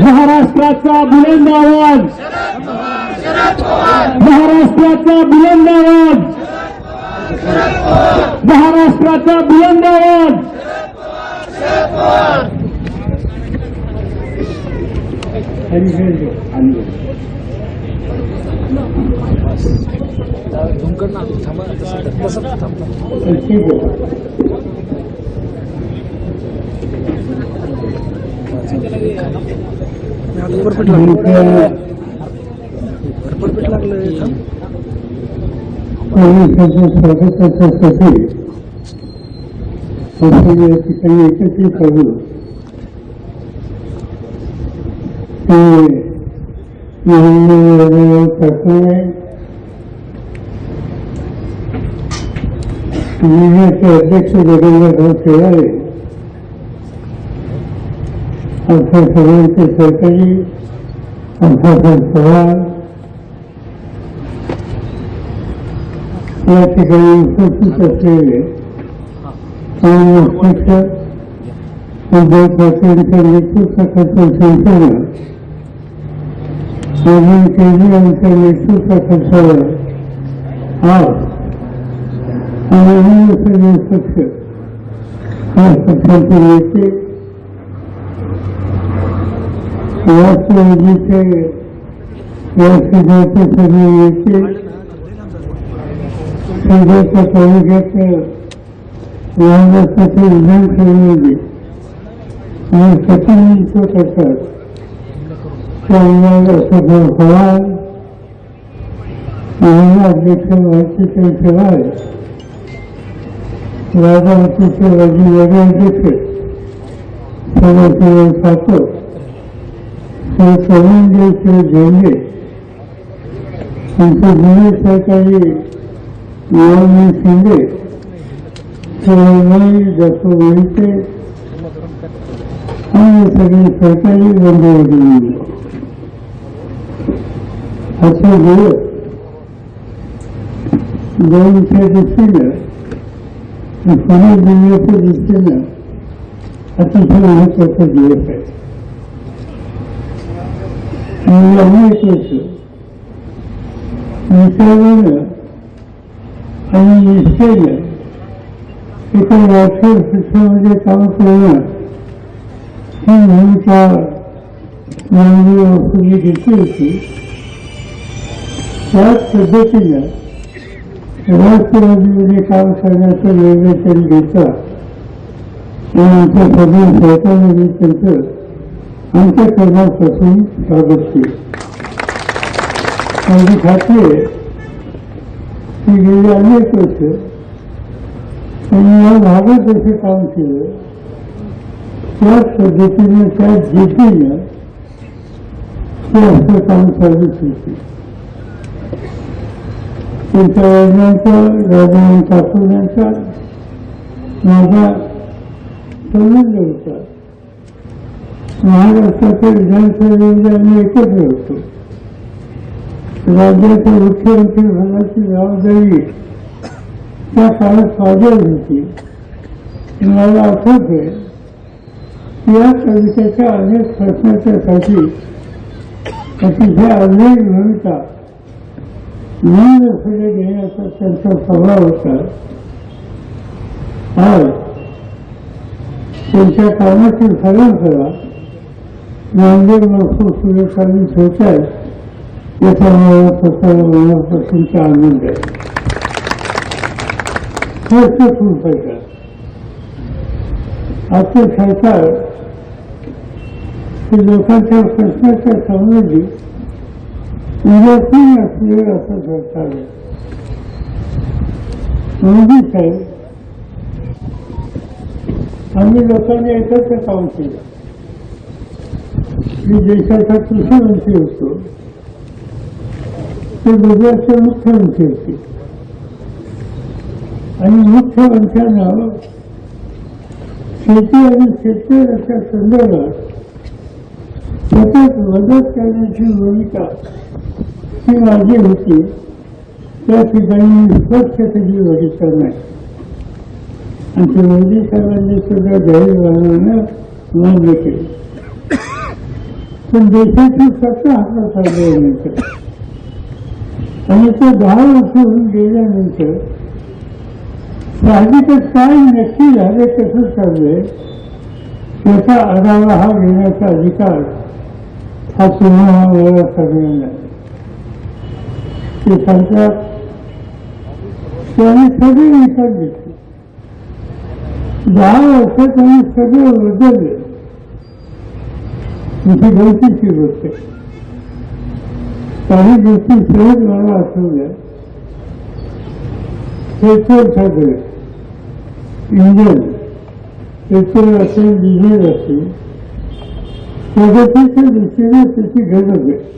महाराष्ट्राचा बुलंद आवाज. महाराष्ट्राचा बुलंद आवाज. महाराष्ट्राचा बुलंद आवाज. झुंकर ना थांबा तसं तसं परफेक्ट लागलं परफेक्ट लागलं ठिकाणी एकत्रित आलो ते जिल्ह्याचे अध्यक्ष जगन्नाथराव शेळारे आमच्या सर्वांचे सहकारी आमच्यासाहेब पवार या ठिकाणी उपस्थित असलेले माननीय उद्धव ठाकरेंच्या नेतृत्वाखालील संस्थेनं आज आणि पक्ष हा पक्षाचे नेते राष्ट्रवादीचे या सगळे येते. सध्याच्या तालुक्यात महाराष्ट्राच्या विधानसभेमध्ये आणि प्रतिनिधित्व करतात. त्यामुळे सगळं महिला अध्यक्ष अध्यक्ष सदाशिव ठाकूर श्री प्रवीणदेव श्री झेंडे. त्यांचे जुने सहकारी मोहन शिंदे शिवराई डॉक्टर मोहिते आणि सगळे सहकारी बंधू असे दिवस दोनशे दृष्टीनं आणि पुणे जिल्ह्याच्या दृष्टीनं अतिशय महत्त्वाचा दिवस आहे आणि अनेक वर्ष विचारानं आणि निश्चयनं एका राष्ट्रीय शिक्षणामध्ये काम करणं ही भूमिका माननीय वापरली घेतली होती. त्याच पद्धतीनं राष्ट्रवादीमध्ये काम करण्याचा निर्णय त्यांनी घेतला. पण आमच्या सगळ्या सहकारी त्यांचं आमच्या कर्मापासून स्वागत केलं माझी खात्री आहे की गेली अनेक वर्ष त्यांनी या भागात जसे काम केलं. त्याच पद्धतीने त्या जिद्दीनं ते असं काम चालू होते. त्यांच्या वडिलांचा राजाराम ठाकूर यांचा माझा संबंध होता महाराष्ट्राच्या विधानसभेमध्ये आम्ही एकत्र होतो राज्याच्या मुख्यमंत्री होण्याची जबाबदारी त्या काळात साजर होती. मला आठवत आहे. या कवितेच्या अनेक प्रश्नाच्यासाठी अतिशय अनेक भूमिका मन पुढे घेण्याचा त्यांचा स्वभाव होता. आज त्यांच्या कामाची परंपरा नांदेड महसूल सुरेखांनी चालूच होत आहे याचा मला स्वतःला मनापासूनचा आनंद आहे. खर्च खूप पैसा आपलं सरकार हे लोकांच्या प्रश्नाच्या संबंधी उदासीन असलेलं असं सरकार आहे. मोदी साहेब आम्ही लोकांनी एकत्र काम केलं. मी देशाचा कृषीमंत्री होतो. ते गुजरातचे मुख्यमंत्री होते. आणि मुख्यमंत्र्यांना शेती आणि शेतकऱ्याच्या संदर्भात सतत मदत करण्याची भूमिका ही माझी होती. त्या ठिकाणी स्पष्ट कधी बघितलं नाही आणि ते मोदी साहेबांनी सुद्धा जाहीरपणानं मान्य केले पण देशाची सत्ता हातात आल्यानंतर आणि ते दहा वर्ष होऊन गेल्यानंतर साहजिकच काय नक्की झाले कसं चाललंय त्याचा आढावा हा घेण्याचा अधिकार हा तुम्हाला मला सगळ्यांना ते सांगतात त्याने सगळे विचार घेतले दहा वर्ष त्यांनी सगळं बदलले तुझी गमतीची गोष्ट. काही गोष्टी सहज मला आठवल्या. पेट्रोल ठाकरे. इंजन. पेट्रोल असेल डिझेल असेल. प्रगतीच्या दृष्टीने त्याची गरज आहे.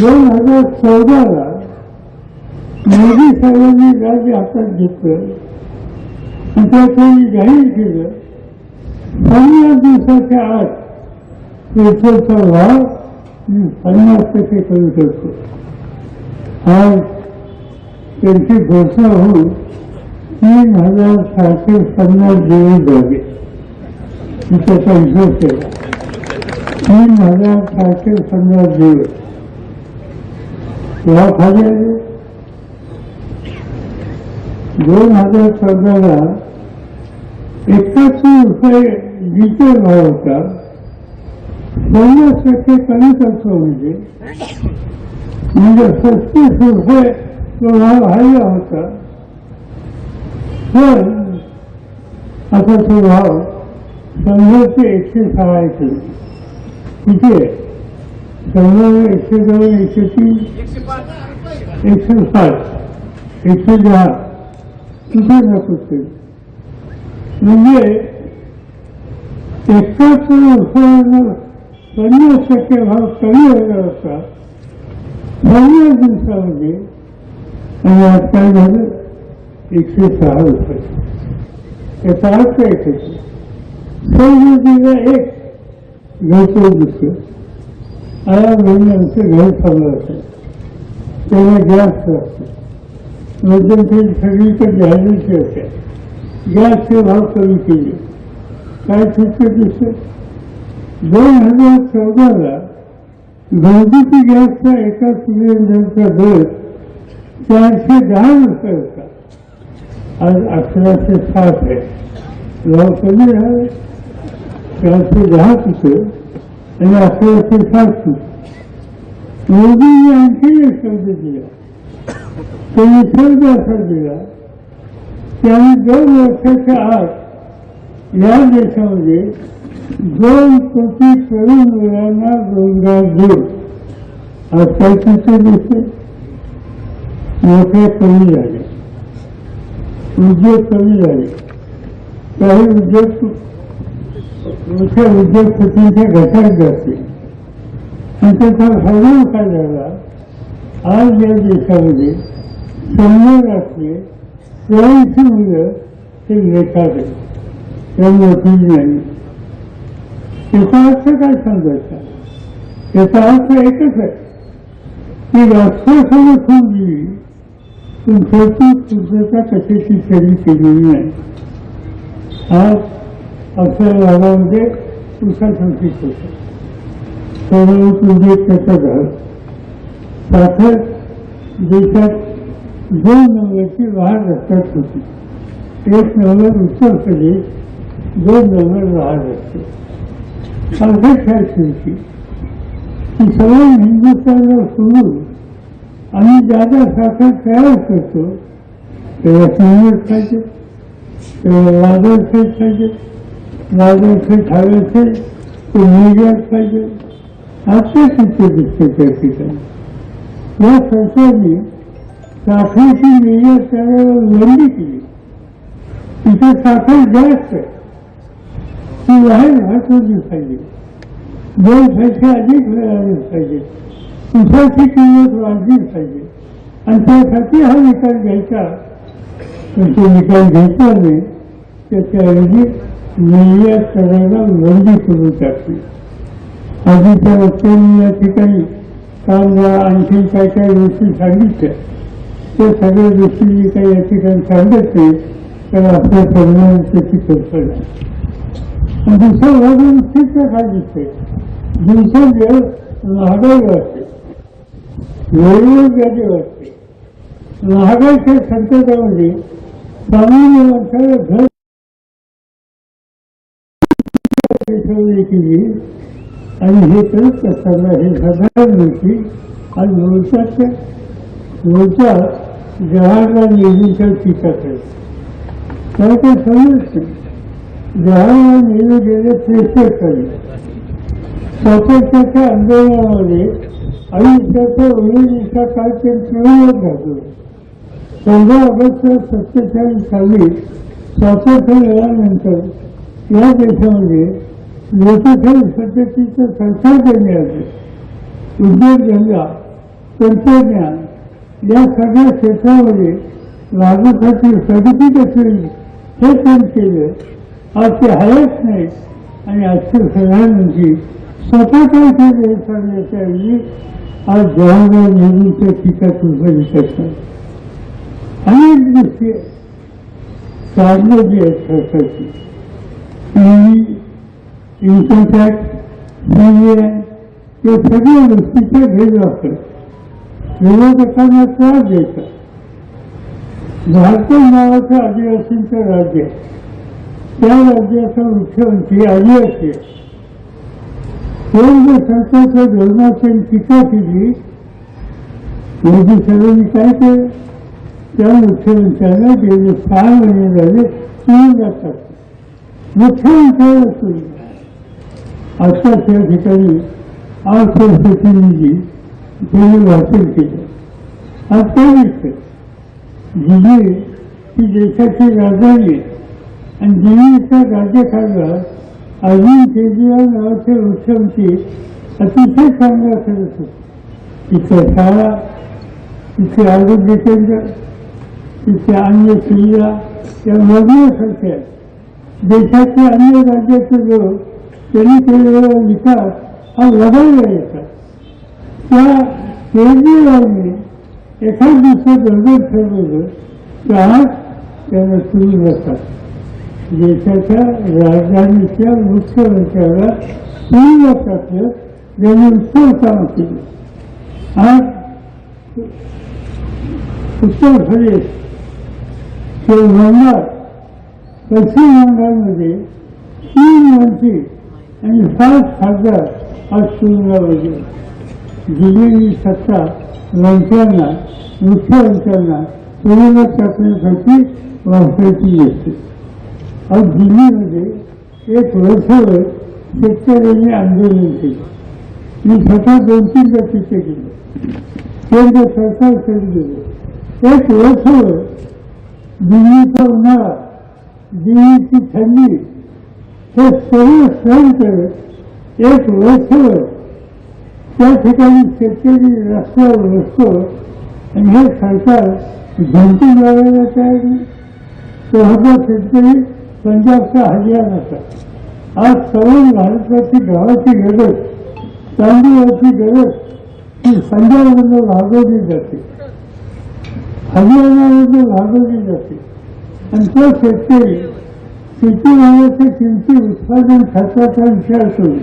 दोन हजार चौदाला मोदी साहेबांनी राज्य हातात घेतलं. आणि त्या जाहीर केलं पन्नास दिवसाच्या आत पेट्रोलचा भाव मी पन्नास टक्के करू शकतो आज त्यांची घोषणा होऊन तीन हजार सहाशे पन्नास दिवस झाले मी त्याचा हिशोब केला तीन हजार सहाशे पन्नास दिवस भाव खाली आले दोन हजार चौदाला एकाहत्तर रुपये लिटर भाव होता पन्नास टक्के कमी करतो म्हणजे म्हणजे सत्तीस रुपये तो भाव वाढला होता. पण आता तो भाव शंभर एकशे सहा येतो किती आहे शंभर एकशे दोन एकशे तीन एकशे पाच एकशे दहा कुठे जातो ते म्हणजे एकाच रुपयानं पन्नास टक्के भाव कमी झाला होता पन्नास दिवसामध्ये आणि आज काय झालं? एकशे सहा रुपये याचा अर्थ एकच सौरऊर्जेला एक घरचं दुसरं. आया महिन्यांचं घर चाललं असेल त्याला गॅस लागतो मध्यंतरी सगळीकडे जाहिराती असेल गॅसचे भाव कमी केले. काय चित्र दिसत दोन हजार चौदाला घरगुती गॅसचा एका सिलेंडरचा दर चारशे दहा रुपये होता. आज अकराशे सात आहे. भाव कमी झाले चारशे दहा रुपये आणि अकराशे सात होते मोदींनी आणखी एक शब्द दिला. तो शब्द असा दिला. की दोन वर्षाच्या आत या देशामध्ये दोन कोटी तरुण मुलांना रोजगार देऊ आज दिसते मोठे कमी झाले. उद्योग कमी झाले. काही उद्योग मोठ्या उद्योगपतींच्या घटात जाते. आणि त्याचा हळूहळू काय झाला. आज या देशामध्ये शंभर असले त्र्याऐंशी मुलं ते लेखात आहेत मोठी नाही त्याचा अर्थ काय समजायचा त्याचा अर्थ एकच आहे की राष्ट्रासमोर खूप दिली पण शेवटी पूर्तता कशाची तरी केलेली नाही आज अक्षर भागामध्ये उसाचं होतं सोनं उद्योग त्याचा घर साखर देशात दोन नव्याची वाढ रस्त्यात होती एक नंबर उत्तर प्रदेश दोन नंबर महाराष्ट्र अध्यक्ष शेवटी की सगळ्या हिंदुस्थानला सोडून आम्ही ज्यादा साखर तयार करतो तेव्हा सिंगर पाहिजे तेव्हा वादळ खेळ पाहिजे वादळ खेळ ठाव्याचे ते निर्यात पाहिजे असं चित्र दिसते त्या ठिकाणी या संस्थांनी साखरेची निर्यात करायला लंबी केली. तिथे साखर जास्त आहे. ती बाहेर वाहतवली पाहिजे दोन पैसे अधिक मिळाले पाहिजे उसाची किंमत वाढली पाहिजे आणि त्यासाठी हा निकाल घ्यायचा. त्याचे निकाल घ्यायचा नाही त्याच्याऐवजी निर्यात करायला लंबी करून टाकली. आधीच्या वक्त्यांनी या ठिकाणी कांदा आणखी काय काय गोष्टी सांगितल्या. त्या सगळ्या गोष्टी मी काही या ठिकाणी सांगत नाही तर आपल्या परिणाम त्याची कल्पना आणि दुसरं बाजून चित्र काय दिसते दिवसेंदिवस महागाई वाढते वेगवेगळी वाटते महागाईच्या संकटामध्ये सामान्य माणसाला घर केली आणि हे करत असताना हे साधारण गोष्टी आज मोर्चाच्या मोर्चा जवाहरलाल नेहरूंच्या टीका आहे. त्याला काही समजत नाही. जवाहरलाल नेहरू गेले त्रेसष्ट साली स्वातंत्र्याच्या आंदोलनामध्ये आयुष्याचा उमेदीचा ते प्रयोग घातला. पंधरा ऑगस्ट सत्तेचाळीस साली स्वातंत्र्य मिळाल्यानंतर या देशामध्ये लोकशाही पद्धतीचं सरकार देण्यात आलं उद्योगधंदा तंत्रज्ञान या सगळ्या क्षेत्रामध्ये लागूसाठी प्रगती कशी होईल हे काम केलं. आज ते आहेच नाही. आणि आजचे सगळ्यांची स्वतः काय केले सांगण्याच्या ऐवजी आज जवाहरलाल नेहरूंच्या टीका टिप्पणी करतात अनेक गोष्टी साधनं जी आहेत सरकारची इन्कम टॅक्स सीबीआय या सगळ्या गोष्टीचा गैरवापर. विरोधकांना त्रास द्यायचा भारत नावाचं आदिवासींचं राज्य. आहे. त्या राज्याचा मुख्यमंत्री आदिवासी आहे. केंद्र सरकारच्या धोरणाची टीका केली. मोदी साहेबांनी काय केलं? त्या मुख्यमंत्र्यांना गेले सहा महिने झाले तीन जातात मुख्यमंत्र्याला तुरुंगात आत्ताच या ठिकाणी आज जे त्यांनी वाचन केलं. आज काय दिसतं दिल्ली ही देशाची राजधानी आहे. आणि दिल्लीचा राज्यकारभार अरविंद केजरीवाल नावाचे मुख्यमंत्री अतिशय चांगला करत होते. तिथे शाळा तिथे आरोग्य केंद्र तिथे अन्य सुविधा या बघण्यासारख्या आहेत. देशाचे अन्य राज्याचे जो त्यांनी केलेला विकास हा लढायला येतात. त्या केजरीवालने एखाद दिवसात धोरण ठरवलं तर आज त्यांना सुरू जातात देशाच्या राजधानीच्या मुख्यमंत्र्याला सुरू जातात त्यांनी उत्तम काम केलं आज उत्तर प्रदेश किंवा बंगाल पश्चिम बंगालमध्ये तीन मंत्री आणि पाच खासदार आज सुरू तुरुंगामध्ये दिलेली सत्ता वंशांना मंत्र्यांना वंशांना तुरुंगात करण्यासाठी वापरायची असते. आज दिल्लीमध्ये एक वर्षभर शेतकऱ्यांनी आंदोलन केलं. मी स्वतः दोन तीनदा तिथे गेलो. केंद्र सरकारकडे गेलो एक वर्षभर दिल्लीचा उन्हाळा दिल्लीची थंडी हे सर्व सहन करत एक वर्षभर त्या ठिकाणी शेतकरी रस्त्यावर बसतो आणि हे सरकार झंकून लावायला तयार नाही तो हा शेतकरी पंजाबचा हरियाणाचा. आज सर्व भारताची गावाची गरज तांदूळाची गरज ही पंजाबमधून भागवली जाते. हरियाणामधून भागवली जाते. आणि तो शेतकरी शेतीमालाच्या किमती उत्पादन खर्चाचा विचार करून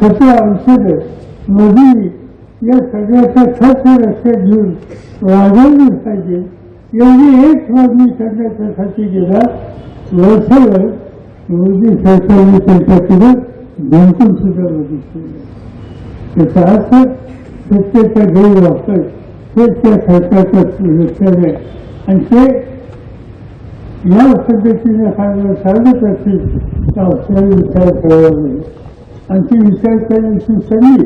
खते औषधं मजुरी या सगळ्याचा खर्च लक्षात घेऊन वाढवली पाहिजे. एवढी एक मागणी करण्याच्यासाठी गेला वर्षभर मोदी सरकारने त्यांच्याकडे जिंकून सुद्धा बघितलं त्याचा अर्थ सत्तेचा गैरवापर हे त्या सरकारचं लक्षण आहे. आणि ते या पद्धतीने सांगणं चालत असेल तर आपल्याला विचार करावा लागेल. आणि ती विचार करण्याची संधी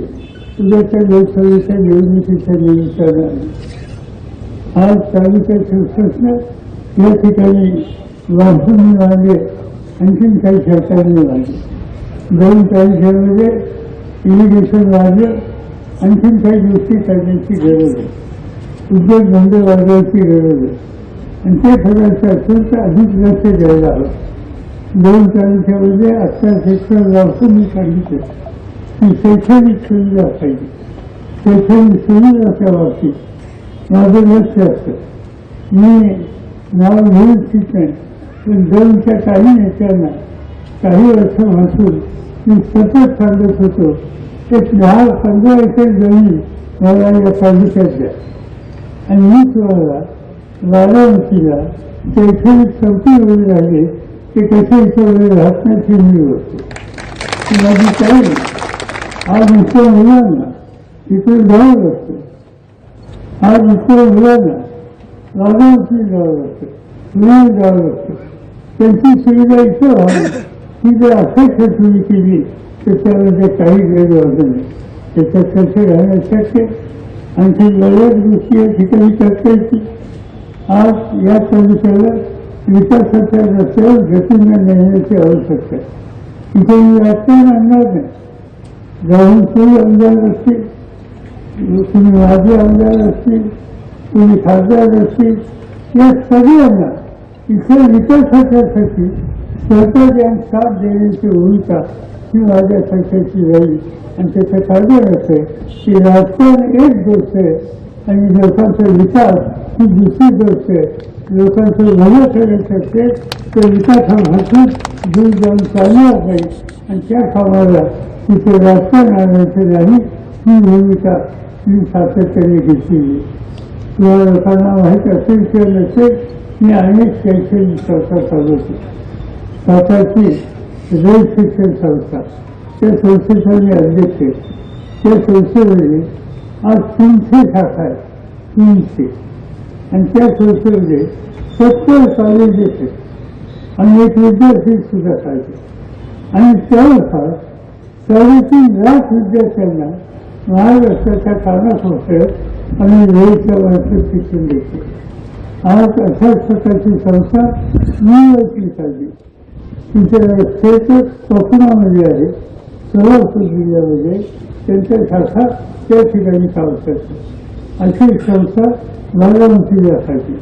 उद्याच्या लोकसभेच्या निवडणुकीच्या निमित्तानं आज तालुक्याचे प्रश्न या ठिकाणी वाढून मिळाले आणखीन काही शासनाने वाढले दोन तालुक्यामध्ये इरिगेशन वाढलं आणखीन काही गोष्टी करण्याची गरज आहे. उद्योगधंदे वाढवायची गरज आहे. आणि ते करायचं असेल तर अधिक लक्ष द्यायला हवं. दोन तालुक्यामध्ये अठरा क्षेत्र लावून मी सांगितलं. की शैक्षणिक सुविधा पाहिजे शैक्षणिक सुविधाच्या बाबतीत माझं लक्ष असतं. मी नाव घेऊ इच्छित नाही पण दोनच्या काही नेत्यांना काही वर्षापासून मी सतत सांगत होतो एक दहा पंधरा एकर जमीन मला या तालुक्यात द्या. आणि मी तुम्हाला बारामतीला शैक्षणिक चौथी वेळ झाली ते कसे इथे राहत नाही ती वस्तू माझी काही आज इथल्या मुलांना तिकडे जावं लागतं आज इथल्या मुलांना बारामती जावं लागतं पुण्यात जावं लागतं त्यांची सुविधा इथं व्हावी ही जर अपेक्षा तुम्ही केली तर त्यामध्ये काही गैरवाद नाही त्याच्यात कसं राहणं शक्य आणखी बऱ्याच गोष्टी या ठिकाणी करता येतील. आज या तालुक्याला विकासाच्या रस्त्यावर गतीने नेण्याची आवश्यकता आहे. इथे मी राजकारण आणणार नाही. जाऊन तुम्ही आमदार असतील तुम्ही माझे आमदार असतील तुम्ही खासदार असतील या सगळ्यांना इथे विकासाच्यासाठी सरकार साथ देण्याची भूमिका ही माझ्या सरकारची राहील आणि त्याचं कारण असं की राजकारण एक गोष्ट आहे आणि लोकांचा विकास ही दुसरी गोष्ट आहे. लोकांचं भलं करायचं असेल तर विकास हा जाऊन चालणार नाही. आणि त्या कामाला तिथे राजकारण आणायचं नाही ही भूमिका मी सातत्याने घेतलेली आहे. किंवा लोकांना माहीत असेल किंवा नसेल मी अनेक शैक्षणिक संस्था चालवतो स्वतःची रेल शिक्षण संस्था. त्या संस्थेचा मी अध्यक्ष आहे त्या संस्थेमध्ये आज तीनशे शाखा आहेत. तीनशे. आणि त्या संस्थेमध्ये सत्तर कॉलेजेस आहेत आणि एक विद्यार्थी सुद्धा पाहिजे आणि त्यानुसार साडेतीन लाख विद्यार्थ्यांना महाराष्ट्राच्या कानाकोपऱ्यात आणि वेळच्या वर्षात शिक्षण देते. आज अशा प्रकारची संस्था मुंबईची चालली तिच्या क्षेत्र कोकणामध्ये आहे. सोलापूर जिल्ह्यामध्ये त्यांच्या शाखा त्या ठिकाणी काम करते अशी संस्था मला असायची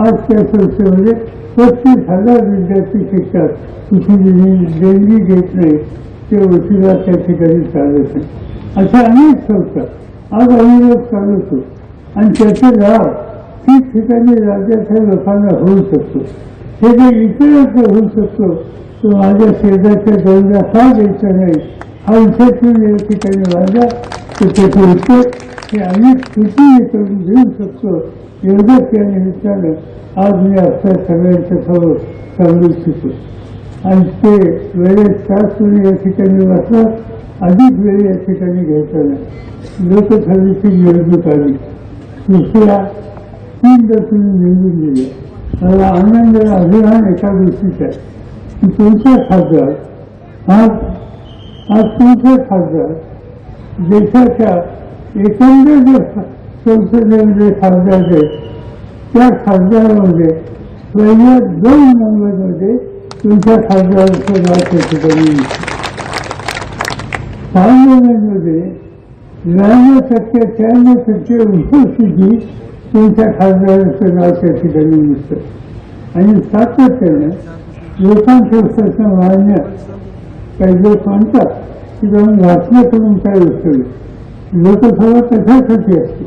आज त्या संस्थेमध्ये पस्तीस हजार विद्यार्थी शिकतात. कुठे देणगी घेत नाही ते वशिला त्या ठिकाणी चालत नाही अशा अनेक संस्था आज अनुभव लोक चालवतो आणि त्याचे लाभ ठिकठिकाणी राज्याच्या लोकांना होऊ शकतो. हे जे इतरत्र होऊ शकतो तो माझ्या शेजारच्या गरजा हा द्यायचा नाही हा विषय तुम्ही या ठिकाणी माझ्या तर त्याचे उत्तर हे अनेक कृती करून घेऊ शकतो एवढंच या निमित्तानं आज मी आपल्या सगळ्यांच्या समोर सांगू इच्छितो आणि ते वेळेत तास तुम्ही या ठिकाणी वाचलात अधिक वेळ या ठिकाणी घ्यायचा नाही लोकसभेची निवडणूक आली दुसऱ्या तीनदा तुम्ही निवडून दिले मला आनंद अभिमान एका गोष्टीचा आहे की तुमचे खासदार आज आज तुमचे खासदार देशाच्या एकंदर जे संसदेमध्ये खासदार आहेत त्या खासदारामध्ये पहिल्या दोन नंबरमध्ये तुमच्या खासदाराचं नाव त्या ठिकाणी येतं. पार्लमेंटमध्ये ब्याण्णव टक्के त्र्याण्णव टक्के उपस्थिती तुमच्या खासदाराचं नाव त्या ठिकाणी दिसतं आणि सातत्यानं लोकांचे वाढण्यात काही लोक म्हणतात की जाऊन वाचलं करून काय होतं लोकसभा कशासाठी असते?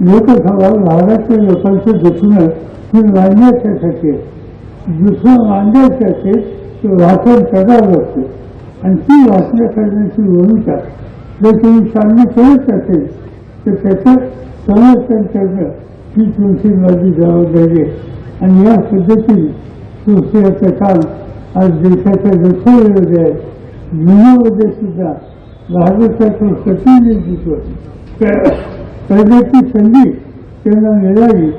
लोकसभा महाराष्ट्र लोकांचं दुखणं ही मांडण्याच्यासाठी असते. दुसरं मांडायचं ते वाचन करावं लागतं आणि ती वाचन करण्याची भूमिका जर तुम्ही चांगली करत असेल तर त्याचं समर्थन करणं ही तुमची माझी जबाबदारी आहे. आणि या पद्धतीने तुमचं काम आज देशाच्या दक्षिणेमध्ये आहे. दुनियामध्ये सुद्धा भारताचं प्रतिनिधित्व करण्याची संधी त्यांना मिळावी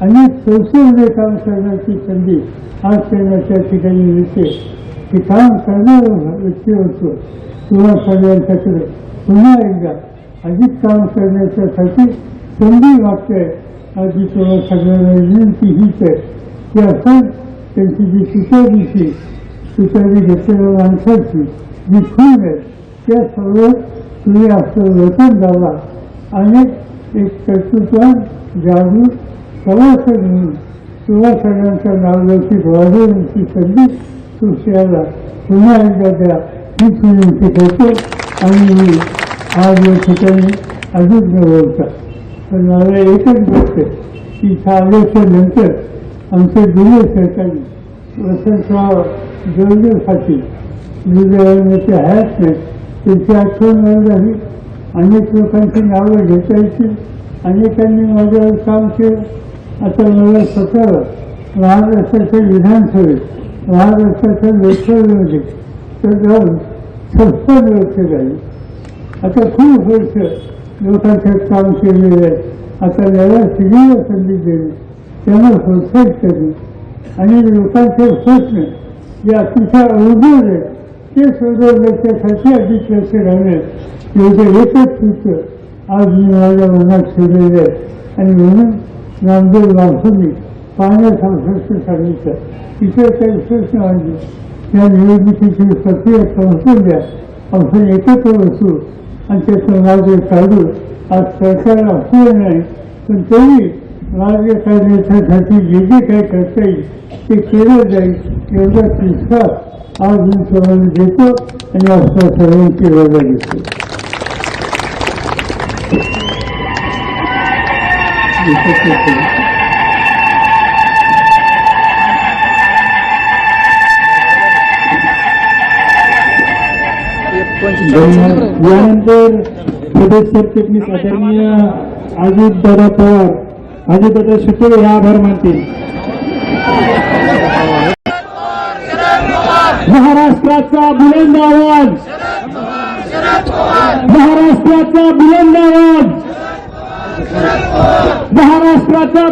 आणि संसदेमध्ये काम करण्याची संधी आज त्यांना त्या ठिकाणी मिळते. ते काम करणारा व्यक्ती व्यक्तिमत्व किंवा सगळ्यांच्याकडे पुन्हा एकदा अधिक काम करण्याच्यासाठी संधी मागते. आधी तुम्हाला सगळ्यांना विनंती हीच आहे की आपण त्यांची जी सुचारीची सुचारी घेतलेल्या माणसाची जी खून आहे त्या सर्व तुम्ही असं वेतन झाला आणि एक कर्तृत्वान जागरूक सभासद म्हणून तुम्हा सगळ्यांच्या नावलौकिक वाढवण्याची संधी तुमच्याला पुन्हा एकदा द्या ही विनंती करतो आणि मी आज या ठिकाणी अधिक न बोलता पण मला एकच गोष्ट की इथं आल्याच्यानंतर आमचे जुने सहकारी वसंतराव जोडे पाटील जुने ते आहेत त्यांची आठवण मला झाली अनेक लोकांची नावं घेता येतील अनेकांनी माझ्यावर काम केलं. आता मला स्वतःला महाराष्ट्राच्या विधानसभेत महाराष्ट्राच्या लोकसभेमध्ये तर जाऊन छप्पन वर्ष झाली आता खूप वर्ष लोकांचं काम केलेलं आहे. आता याला सगळीला संधी देणे त्यांना प्रोत्साहित करणे आणि लोकांचे स्वप्न जे अतिशय अवघड आहे ते सोडवण्याच्यासाठी अधिक लक्ष घालण्यात एवढं एकच सूत्र आज मी माझ्या मनात ठेवलेलं आहे आणि म्हणून नामदेव बांधूंनी पाण्याचा प्रश्न सांगितलं इतर काही प्रश्न आणले या निवडणुकीची प्रक्रिया संपवून द्या आपण एकत्र बसू आणि त्याचं मार्ग काढू आज सरकारला असू नाही पण तरी मार्ग काढण्याच्यासाठी जे जे काही करता येईल ते केलं जाईल एवढा तिसरा आज मी सर्वांना देतो आणि आपल्या सर्वांची रजा घेतो यानंतर सदस्य सरचिटणीस आदरणीय अजितदादा पवार अजितदादा सुटे हे आभार मानतील महाराष्ट्राचा बुलंद आवाज. महाराष्ट्राचा बुलंद आवाज. महाराष्ट्राचा